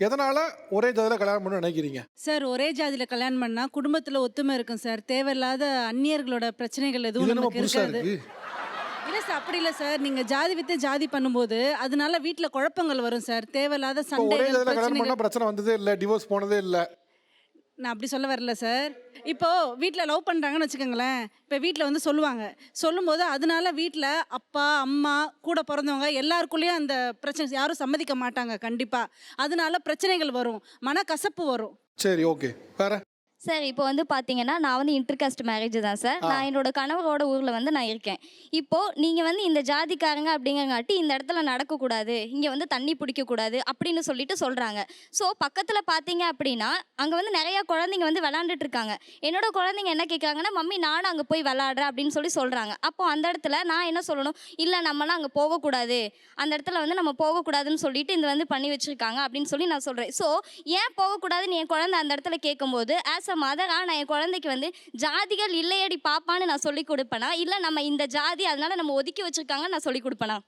எதனால ஒரே ஜாதியில கல்யாணம் பண்ண நினைக்கிறீங்க? சார் ஒரே ஜாதியில கல்யாணம் பண்ணா குடும்பத்துல ஒத்துமை இருக்கும் சார். தேவையில்லாத அந்நியர்களோட பிரச்சனைகள் எதுவும் நமக்கு இருக்காது. இருக்கு. இல்ல சார் அப்படி இல்ல சார். நீங்க ஜாதி வித்து ஜாதி பண்ணும்போது அதனால வீட்ல குழப்பங்கள் வரும் சார். தேவையில்லாத பிரச்சனைகள். பிரச்சனை வந்ததே இல்ல டிவோர்ஸ் போனதே இல்ல. நான் அப்படி சொல்ல வரல சார் இப்போது வீட்டில் லவ் பண்ணுறாங்கன்னு வச்சுக்கோங்களேன். இப்போ வீட்டில் வந்து சொல்லுவாங்க. சொல்லும்போது அதனால வீட்டில் அப்பா அம்மா கூட பிறந்தவங்க எல்லாருக்குள்ளேயும் அந்த பிரச்சனை யாரும் சம்மதிக்க மாட்டாங்க கண்டிப்பாக அதனால பிரச்சனைகள் வரும். மனக்கசப்பு வரும். சரி ஓகே வேற? சார் இப்போ வந்து பார்த்தீங்கன்னா நான் வந்து இன்டர்காஸ்ட் மேரேஜ் தான் சார். நான் என்னோட கணவரோட ஊரில் வந்து நான் இருக்கேன். இப்போ நீங்கள் வந்து இந்த ஜாதிக்காரங்க அப்படிங்கங்காட்டி இந்த இடத்துல நடக்கக்கூடாது இங்கே வந்து தண்ணி பிடிக்கக்கூடாது அப்படின்னு சொல்லிட்டு சொல்கிறாங்க ஸோ பக்கத்தில் பார்த்தீங்க அப்படின்னா அங்கே வந்து நிறையா குழந்தைங்க வந்து விளாண்டுட்டு இருக்காங்க. என்னோட குழந்தைங்க என்ன கேட்குறாங்கன்னா மம்மி நானும் அங்கே போய் விளாடுறேன் அப்படின்னு சொல்லி சொல்கிறாங்க அப்போ அந்த இடத்துல நான் என்ன சொல்லணும்? இல்லை நம்மலாம் அங்கே போகக்கூடாது. அந்த இடத்துல வந்து நம்ம போகக்கூடாதுன்னு சொல்லிட்டு இந்த வந்து பண்ணி வச்சுருக்காங்க அப்படின்னு சொல்லி நான் சொல்கிறேன் ஸோ ஏன் போகக்கூடாதுன்னு என் குழந்தை அந்த இடத்துல கேட்கும்போது ஆஸ் அ மதராக நான் என் குழந்தைக்கு வந்து ஜாதிகள் இல்லையடி பாப்பான்னு நான் சொல்லி கொடுப்பேனா? இல்லை நம்ம இந்த ஜாதி அதனால நம்ம ஒதுக்கி வச்சிருக்காங்க நான் சொல்லி கொடுப்பேனா?